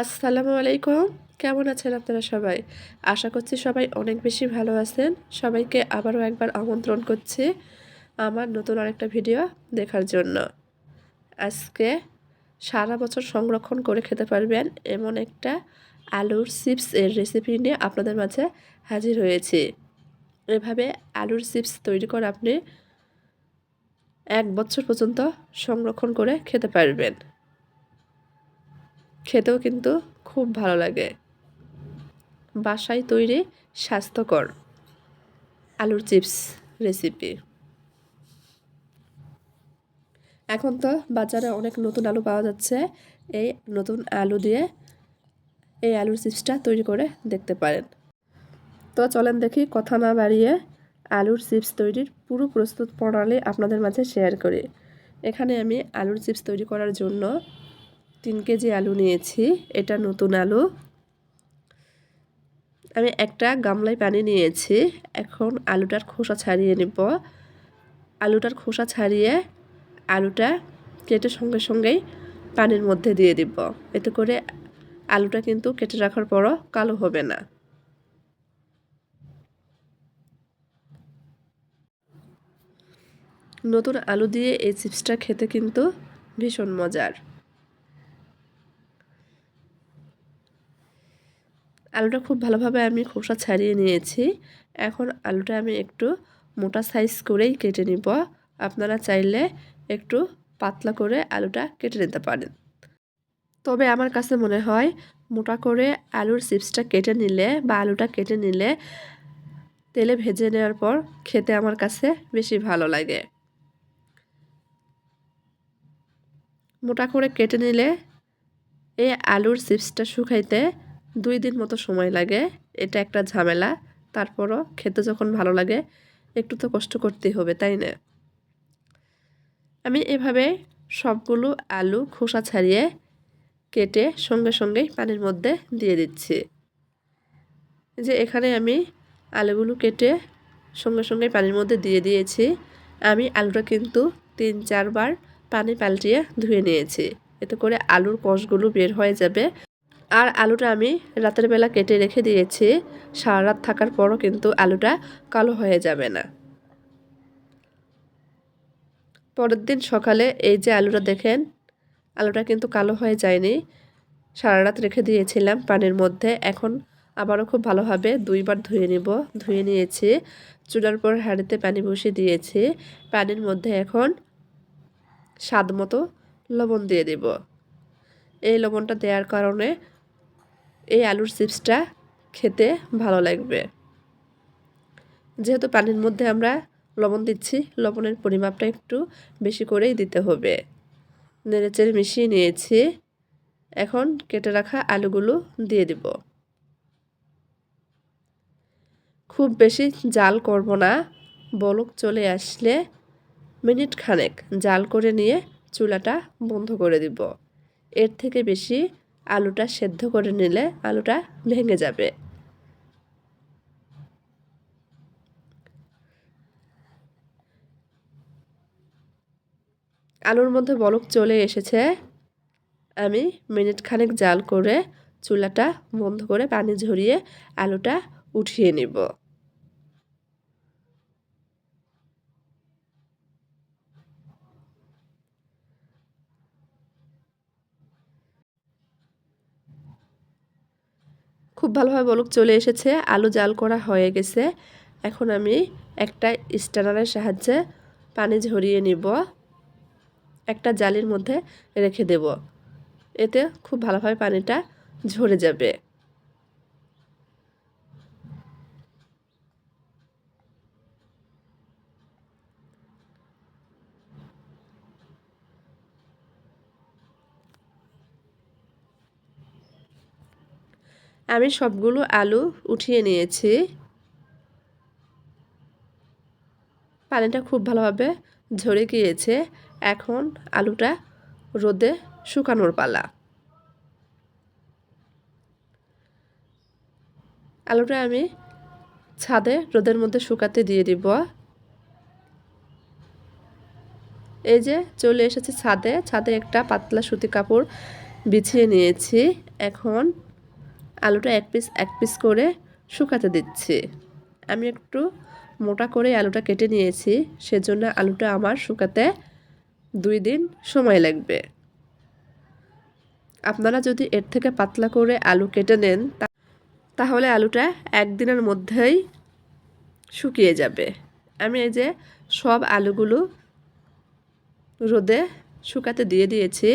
আসসালামু আলাইকুম। কেমন আছেন আপনারা সবাই? আশা করছি সবাই অনেক বেশি ভালো আছেন। সবাইকে আবারও একবার আমন্ত্রণ করছি আমার নতুন আরেকটা ভিডিও দেখার জন্য। আজকে সারা বছর সংরক্ষণ করে খেতে পারবেন এমন একটা আলুর চিপস এর রেসিপি নিয়ে আপনাদের মাঝে হাজির হয়েছি। এভাবে আলুর চিপস তৈরি করে আপনি এক বছর পর্যন্ত সংরক্ষণ করে খেতে পারবেন। খেতেও কিন্তু খুব ভালো লাগে। বাসায় তৈরি স্বাস্থ্যকর আলুর চিপস রেসিপি এখন তো বাজারে অনেক নতুন আলু পাওয়া যাচ্ছে। এই নতুন আলু দিয়ে এই আলুর চিপসটা তৈরি করে দেখতে পারেন। তো চলেন দেখি কথা না বাড়িয়ে আলুর চিপস তৈরির পুরো প্রস্তুত প্রণালী আপনাদের মাঝে শেয়ার করি। এখানে আমি আলুর চিপস তৈরি করার জন্য তিন কেজি আলু নিয়েছি, এটা নতুন আলু। আমি একটা গামলায় পানি নিয়েছি, এখন আলুটার খোসা ছাড়িয়ে নেব। আলুটার খোসা ছাড়িয়ে আলুটা কেটে সঙ্গে সঙ্গেই পানির মধ্যে দিয়ে দিব। এতে করে আলুটা কিন্তু কেটে রাখার পরও কালো হবে না। নতুন আলু দিয়ে এই চিপসটা খেতে কিন্তু ভীষণ মজার। আলুটা খুব ভালোভাবে আমি খোসা ছাড়িয়ে নিয়েছি। এখন আলুটা আমি একটু মোটা সাইজ করেই কেটে নিব। আপনারা চাইলে একটু পাতলা করে আলুটা কেটে নিতে পারেন। তবে আমার কাছে মনে হয়, মোটা করে আলুর চিপসটা কেটে নিলে বা আলুটা কেটে নিলে তেলে ভেজে নেওয়ার পর খেতে আমার কাছে বেশি ভালো লাগে। মোটা করে কেটে নিলে এই আলুর চিপসটা শুকাইতে দুই দিন মতো সময় লাগে, এটা একটা ঝামেলা। তারপরও খেতে যখন ভালো লাগে, একটু তো কষ্ট করতেই হবে, তাই না? আমি এভাবে সবগুলো আলু খোসা ছাড়িয়ে কেটে সঙ্গে সঙ্গেই পানির মধ্যে দিয়ে দিচ্ছি। যে এখানে আমি আলুগুলো কেটে সঙ্গে সঙ্গে পানির মধ্যে দিয়ে দিয়েছি। আমি আলুটা কিন্তু তিন, চারবার পানি পাল্টিয়ে ধুয়ে নিয়েছি। এতে করে আলুর কষগুলো বের হয়ে যাবে। আর আলুটা আমি রাতের বেলা কেটে রেখে দিয়েছি। সারা রাত থাকার পরও কিন্তু আলুটা কালো হয়ে যাবে না। পরের দিন সকালে এই যে আলুটা দেখেন, আলুটা কিন্তু কালো হয়ে যায়নি। সারা রাত রেখে দিয়েছিলাম পানির মধ্যে। এখন আবারও খুব ভালোভাবে দুইবার ধুয়ে নিব। ধুয়ে নিয়েছি। চুলার পর হাঁড়িতে পানি বসিয়ে দিয়েছি। পানির মধ্যে এখন স্বাদ মতো লবণ দিয়ে দেব। এই লবণটা দেওয়ার কারণে এই আলুর চিপসটা খেতে ভালো লাগবে। যেহেতু পানির মধ্যে আমরা লবণ দিচ্ছি, লবণের পরিমাপটা একটু বেশি করেই দিতে হবে। নেড়েচেড়ে মিশিয়ে নিয়েছি। এখন কেটে রাখা আলুগুলো দিয়ে দিব। খুব বেশি জাল করব না, বলক চলে আসলে মিনিট খানেক জাল করে নিয়ে চুলাটা বন্ধ করে দিব। এর থেকে বেশি আলুটা সেদ্ধ করে নিলে আলুটা ভেঙে যাবে। আলুর মধ্যে বলক চলে এসেছে। আমি মিনিট খানেক জাল করে চুলাটা বন্ধ করে পানি ঝরিয়ে আলুটা উঠিয়ে নিব। খুব ভালোভাবে বলুক চলে এসেছে, আলু জাল করা হয়ে গেছে। এখন আমি একটা স্ট্যানারের সাহায্যে পানি ঝরিয়ে নিব। একটা জালির মধ্যে রেখে দেব। এতে খুব ভালোভাবে পানিটা ঝরে যাবে। আমি সবগুলো আলু উঠিয়ে নিয়েছি। পানিটা খুব ভালোভাবে ঝরে গিয়েছে। এখন আলুটা রোদে শুকানোর পালা। আলুটা আমি ছাদে রোদের মধ্যে শুকাতে দিয়ে দিব। এই যে চলে এসেছে ছাদে। ছাদে একটা পাতলা সুতি কাপড় বিছিয়ে নিয়েছি। এখন আলুটা এক পিস এক পিস করে শুকাতে দিচ্ছি। আমি একটু মোটা করে আলুটা কেটে নিয়েছি, সেজন্য আলুটা আমার শুকাতে দুই দিন সময় লাগবে। আপনারা যদি এর থেকে পাতলা করে আলু কেটে নেন তাহলে আলুটা একদিনের মধ্যেই শুকিয়ে যাবে। আমি এই যে সব আলুগুলো রোদে শুকাতে দিয়ে দিয়েছি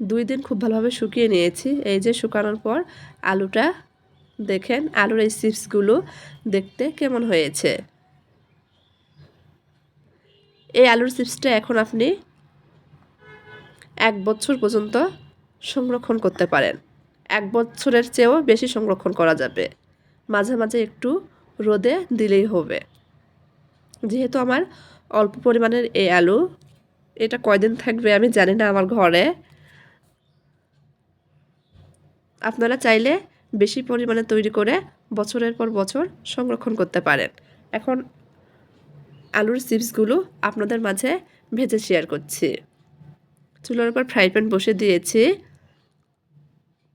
দুই দিন খুব ভালোভাবে শুকিয়ে নিয়েছি। এই যে শুকানোর পর আলুটা দেখেন, আলুর এই চিপসগুলো দেখতে কেমন হয়েছে। এই আলুর চিপসটা এখন আপনি এক বছর পর্যন্ত সংরক্ষণ করতে পারেন। এক বছরের চেয়েও বেশি সংরক্ষণ করা যাবে। মাঝে মাঝে একটু রোদে দিলেই হবে। যেহেতু আমার অল্প পরিমাণের এই আলু, এটা কয়দিন থাকবে আমি জানি না আমার ঘরে। আপনারা চাইলে বেশি পরিমাণে তৈরি করে বছরের পর বছর সংরক্ষণ করতে পারেন। এখন আলুর চিপসগুলো আপনাদের মাঝে ভেজে শেয়ার করছি। চুলার উপর ফ্রাই প্যান বসে দিয়েছি।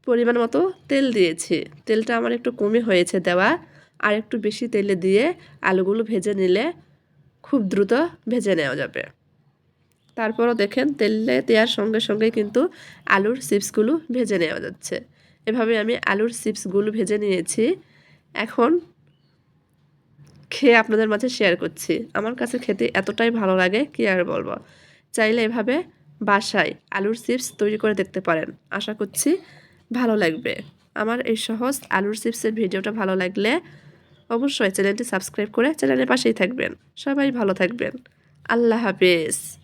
পরিমাণ মতো তেল দিয়েছি। তেলটা আমার একটু কমে হয়েছে দেওয়া। আর একটু বেশি তেলে দিয়ে আলুগুলো ভেজে নিলে খুব দ্রুত ভেজে নেওয়া যাবে। তারপরও দেখেন তেলে দেওয়ার সঙ্গে সঙ্গে কিন্তু আলুর চিপসগুলো ভেজে নেওয়া যাচ্ছে। এভাবে আমি আলুর চিপসগুলো ভেজে নিয়েছি। এখন খেয়ে আপনাদের মাঝে শেয়ার করছি। আমার কাছে খেতে এতটাই ভালো লাগে, কি আর বলব? চাইলে এভাবে বাসায় আলুর চিপস তৈরি করে দেখতে পারেন। আশা করছি ভালো লাগবে। আমার এই সহজ আলুর চিপসের ভিডিওটা ভালো লাগলে অবশ্যই চ্যানেলটি সাবস্ক্রাইব করে চ্যানেলের পাশেই থাকবেন। সবাই ভালো থাকবেন। আল্লাহ হাফেজ।